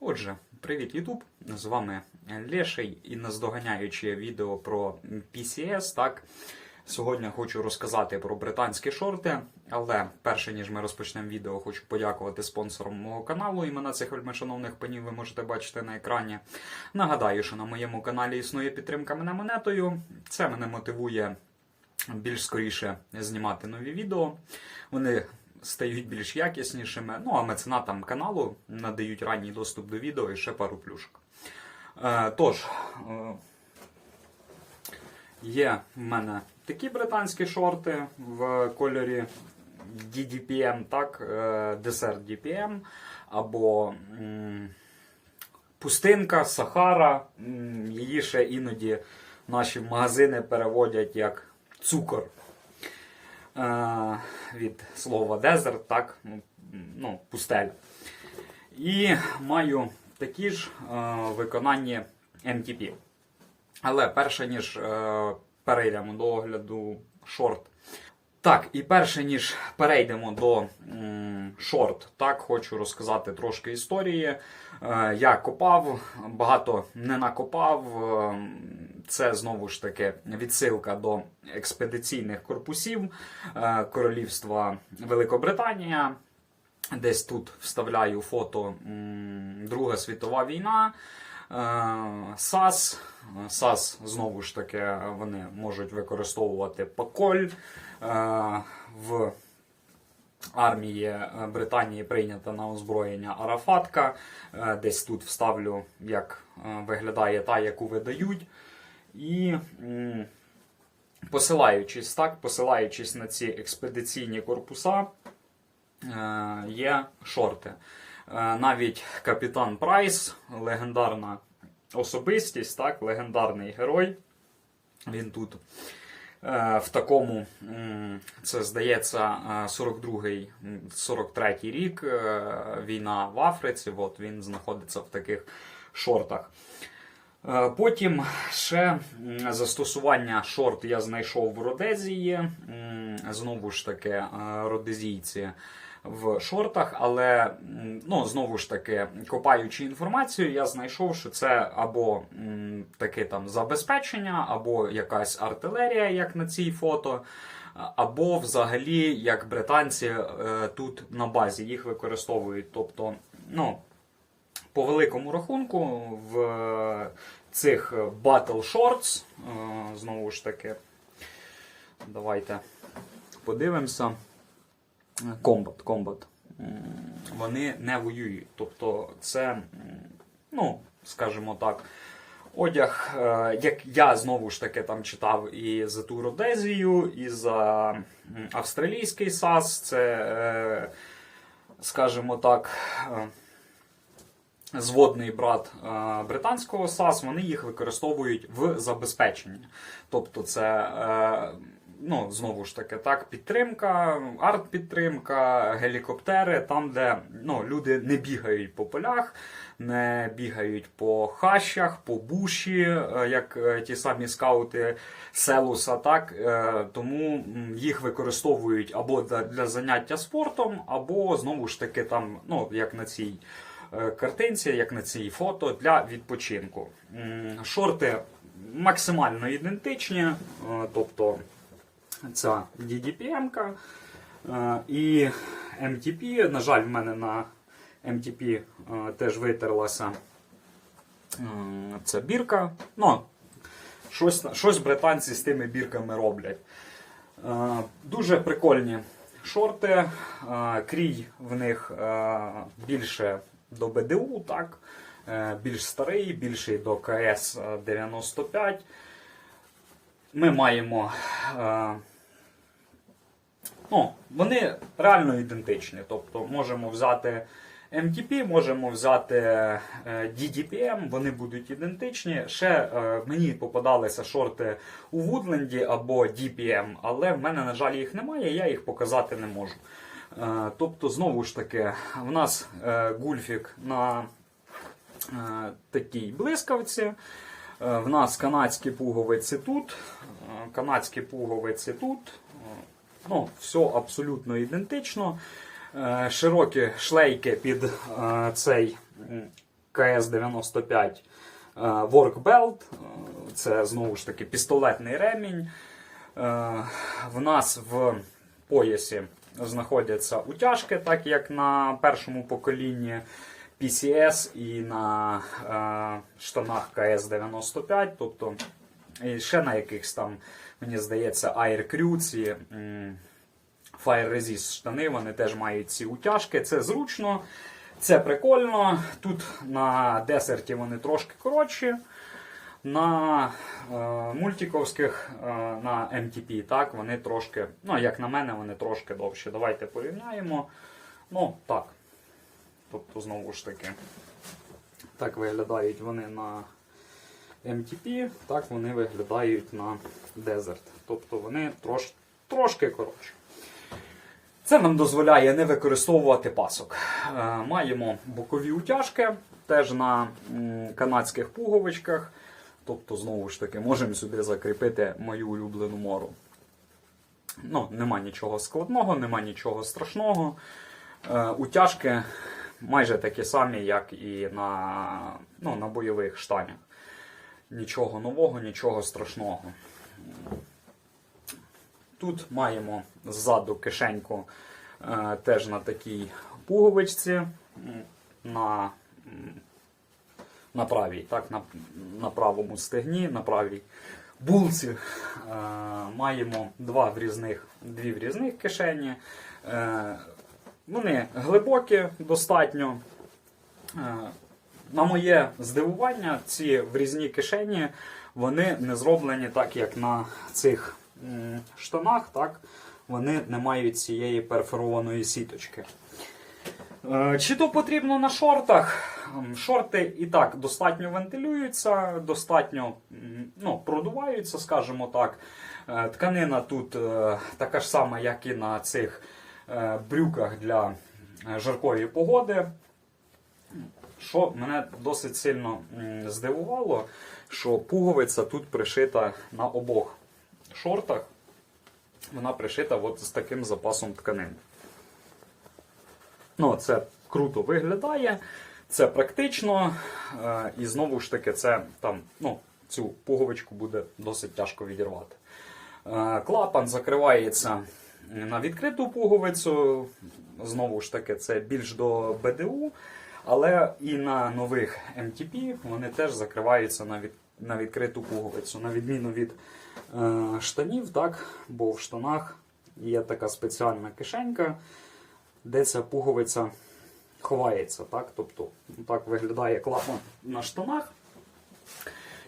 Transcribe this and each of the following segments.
Отже, привіт, Ютуб! З вами Леший і наздоганяючи відео про PCS. Так, сьогодні хочу розказати про британські шорти. Але перше ніж ми розпочнемо відео, хочу подякувати спонсорам мого каналу. Імена цих вельмишановних панів ви можете бачити на екрані. Нагадаю, що на моєму каналі існує підтримка мене монетою. Це мене мотивує більш скоріше знімати нові відео. Вони стають більш якіснішими. Ну а меценатам каналу надають ранній доступ до відео і ще пару плюшок. Е, тож, е, є в мене такі британські шорти в кольорі DDPM, так, е, десерт DPM, або пустинка, Сахара. Її ще іноді наші магазини переводять як цукор. Від слова desert, так, ну, пустель. І маю такі ж виконання MTP. Але перше, ніж е, перейдемо до огляду шорт. Так, і перше, ніж перейдемо до м, шорт, так, хочу розказати трошки історії. Е, я копав, багато не накопав. Е, Це знову ж таки відсилка до експедиційних корпусів е, Королівства Великобританія. Десь тут вставляю фото Друга світова війна. Е, САС. САС, знову ж таки, вони можуть використовувати паколь. Е, В армії Британії прийнята на озброєння Арафатка. Е, Десь тут вставлю, як е, виглядає та, яку видають. І посилаючись так, посилаючись на ці експедиційні корпуса, е, є шорти. Е, Навіть капітан Прайс, легендарна особистість, так, легендарний герой. Він тут е, в такому, це здається, е, 42-й, м, 43-й рік е, війна в Африці. От він знаходиться в таких шортах. Е, Потім ще застосування шорт я знайшов в Родезії. Знову ж таки, е, родезійці в шортах, але ну, знову ж таки, копаючи інформацію, я знайшов, що це або таке там забезпечення, або якась артилерія, як на цій фото. Або взагалі, як британці е, тут на базі їх використовують. Тобто, ну, по великому рахунку, в цих Battle Shorts, е, знову ж таки, давайте подивимося. Комбат, комбат. Вони не воюють. Тобто, це, ну, скажімо так, одяг, е, як я знову ж таки там читав і за ту Родезію, і за австралійський САС, це, е, скажімо так, е, зводний брат британського САС, вони їх використовують в забезпеченні. Тобто, це. Ну, знову ж таки, так, підтримка, арт-підтримка, гелікоптери, там, де ну, люди не бігають по полях, не бігають по хащах, по буші, е, як е, ті самі скаути Селуса. Так, Е, тому їх використовують або для, заняття спортом, або знову ж таки, там, ну, як на цій картинці, як на цій фото, для відпочинку. Шорти максимально ідентичні, тобто ця DDPM-ка е, і MTP. На жаль, в мене на MTP е, теж витерлася е, ця бірка. Ну, щось, щось британці з тими бірками роблять. Е, Дуже прикольні шорти. Крій в них більше до БДУ, так? Більш старий, більший до КС 95. Ми маємо. Ну, вони реально ідентичні. Тобто можемо взяти MTP, можемо взяти е, DDPM, вони будуть ідентичні. Ще е, мені попадалися шорти у Вудленді або DPM, але в мене, на жаль, їх немає, я їх показати не можу. Е, тобто, знову ж таки, в нас гульфік на такій блискавці. В нас канадські пуговиці тут, канадські пуговиці тут. Ну, все абсолютно ідентично. Е, Широкі шлейки під е, цей КС-95 е, Work Belt. Е, Це знову ж таки пістолетний ремінь. В нас в поясі знаходяться утяжки, так як на першому поколінні PCS і на штанах КС-95. Тобто і ще на якихось там, мені здається, Air Crew, Fire Resist штани, вони теж мають ці утяжки. Це зручно, це прикольно. Тут на десерті вони трошки коротші. На е, мультиковських е, на MTP, так, вони трошки, ну, як на мене, вони трошки довші. Давайте порівняємо. Ну, так. Тобто, знову ж таки, так виглядають вони на MTP, так вони виглядають на Desert. Тобто вони трош, трошки коротші. Це нам дозволяє не використовувати пасок. Е, маємо бокові утяжки, теж на канадських пуговичках. Тобто, знову ж таки, можемо сюди закріпити мою улюблену мору. Ну, нема нічого складного, нема нічого страшного. Е, утяжки майже такі самі, як і на, ну, на бойових штанях. Нічого нового, нічого страшного. Тут маємо ззаду кишеньку е, теж на такій пуговичці, на, на правій, так, на, на правому стегні, на правій булці. Е, маємо два врізних, дві врізних кишені. Е, вони глибокі достатньо. На моє здивування, ці врізні кишені вони не зроблені так, як на цих штанах, так? Вони не мають цієї перфорованої сіточки. Е, Чи то потрібно на шортах? Шорти і так достатньо вентилюються, достатньо ну, продуваються, скажімо так. Е, Тканина тут е, така ж сама, як і на цих брюках для жаркої погоди. Що мене досить сильно здивувало, що пуговиця тут пришита на обох шортах. Вона пришита от з таким запасом тканин. Ну, це круто виглядає, це практично. е, І знову ж таки, це там, ну, цю пуговичку буде досить тяжко відірвати. Е, Клапан закривається на відкриту пуговицю. Знову ж таки, це більш до БДУ. Але і на нових MTP вони теж закриваються на, від, на відкриту пуговицю, на відміну від е, штанів, так? бо в штанах є така спеціальна кишенька, де ця пуговиця ховається. Так? Тобто так виглядає клапан на штанах.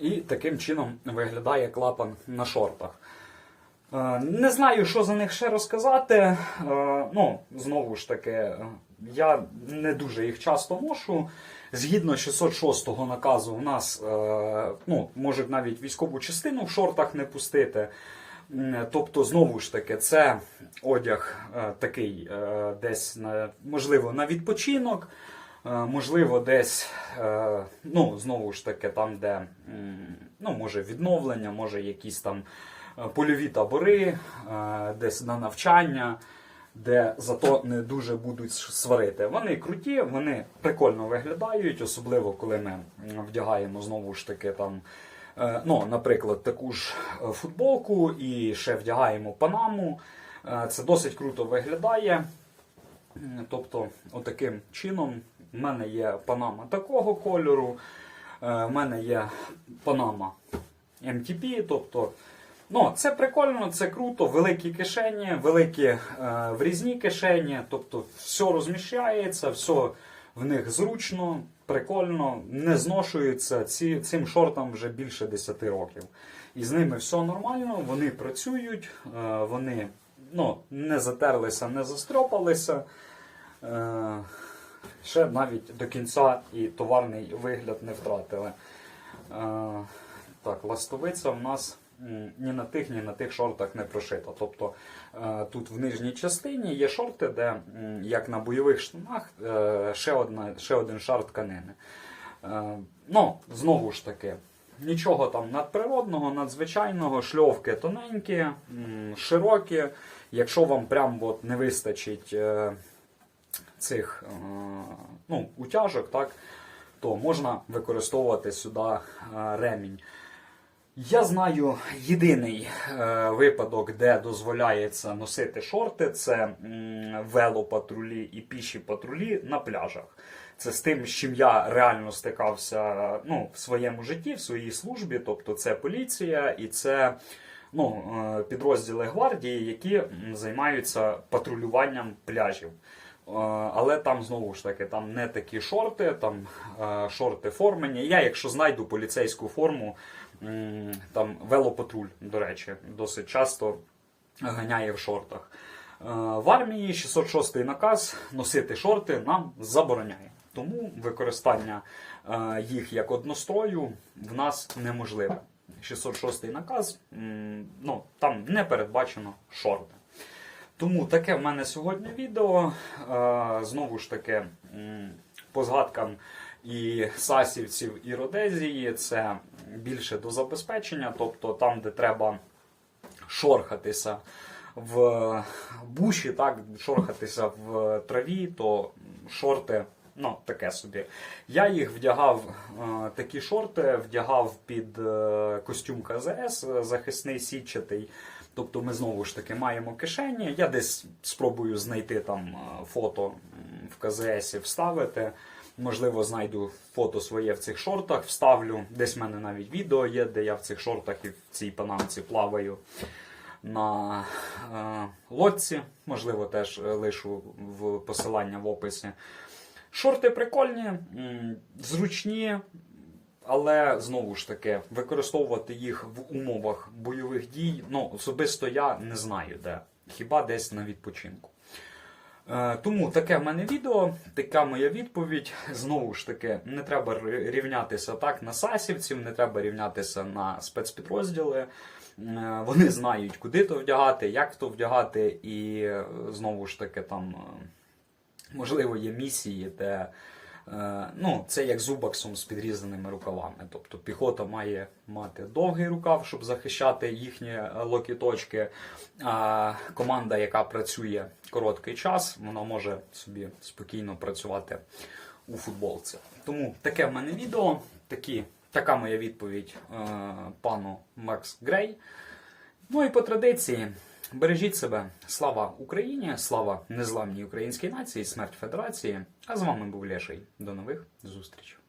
І таким чином виглядає клапан на шортах. Е, Не знаю, що за них ще розказати. Е, Ну, знову ж таки, я не дуже їх часто ношу. Згідно 606-го наказу, у нас е, ну, можуть навіть військову частину в шортах не пустити. Тобто, знову ж таки, це одяг е, такий е, десь на, можливо на відпочинок, можливо, десь, ну, знову ж таки, там, де ну, може відновлення, може якісь там польові табори, десь на навчання, де зато не дуже будуть сварити. Вони круті, вони прикольно виглядають, особливо коли ми вдягаємо знову ж таки там. е, Ну, наприклад, таку ж е, футболку і ще вдягаємо панаму. Е, Це досить круто виглядає. Тобто, отаким чином в мене є панама такого кольору, в мене є панама MTP, тобто, ну, це прикольно, це круто, великі кишені, великі е, врізні кишені, тобто все розміщається, все в них зручно, прикольно, не зношується. Ці, цим шортам вже більше 10 років. І з ними все нормально, вони працюють, е, вони ну, не затерлися, не застрьопалися. Е, ще навіть до кінця і товарний вигляд не втратили. Е, так, ластовиця в нас ні на тих, ні на тих шортах не прошита. Тобто е, тут в нижній частині є шорти, де, як на бойових штанах, е, ще, одна, ще один шар тканини. Е, ну, знову ж таки, нічого там надприродного, надзвичайного, шльовки тоненькі, широкі. Якщо вам прям от не вистачить цих ну, утяжок, так, то можна використовувати сюди ремінь. Я знаю єдиний е, випадок, де дозволяється носити шорти, це м, велопатрулі і піші патрулі на пляжах. Це з тим, з чим я реально стикався ну, в своєму житті, в своїй службі. Тобто це поліція і це ну, е, підрозділи гвардії, які займаються патрулюванням пляжів. Е, Але там знову ж таки там не такі шорти, там е, шорти формені. Я, якщо знайду поліцейську форму, там велопатруль, до речі, досить часто ганяє в шортах. Е, В армії 606 наказ носити шорти нам забороняє. Тому використання е, їх як однострою в нас неможливе. 606 наказ, ну, там не передбачено шорти. Тому таке в мене сьогодні відео. Е, Знову ж таки, по згадкам і Сасівців, і Родезії, це більше до забезпечення, тобто там, де треба шорхатися в буші, так, шорхатися в траві, то шорти. Ну, таке собі. Я їх вдягав, е, такі шорти, вдягав під е, костюм КЗС, захисний сітчатий. Тобто ми знову ж таки маємо кишені. Я десь спробую знайти там е, фото в КЗС, вставити. Можливо, знайду фото своє в цих шортах, вставлю. Десь в мене навіть відео є, де я в цих шортах і в цій панамці плаваю на е, лодці. Можливо, теж е, лишу в посилання в описі. Шорти прикольні, зручні, але знову ж таки, використовувати їх в умовах бойових дій, ну, особисто я не знаю де. Хіба десь на відпочинку. Е, Тому таке в мене відео, така моя відповідь. Знову ж таки, не треба рівнятися так на сасівців, не треба рівнятися на спецпідрозділи. Е, Вони знають, куди то вдягати, як то вдягати, і е, знову ж таки там. Можливо, є місії, де ну, це як з убаксом з підрізаними рукавами. Тобто піхота має мати довгий рукав, щоб захищати їхні е, локіточки. А команда, яка працює короткий час, вона може собі спокійно працювати у футболці. Тому таке в мене відео, такі, така моя відповідь е, пану Макс Грей. Ну і по традиції, бережіть себе. Слава Україні, слава незламній українській нації, смерть Федерації. А з вами був Леший. До нових зустрічей.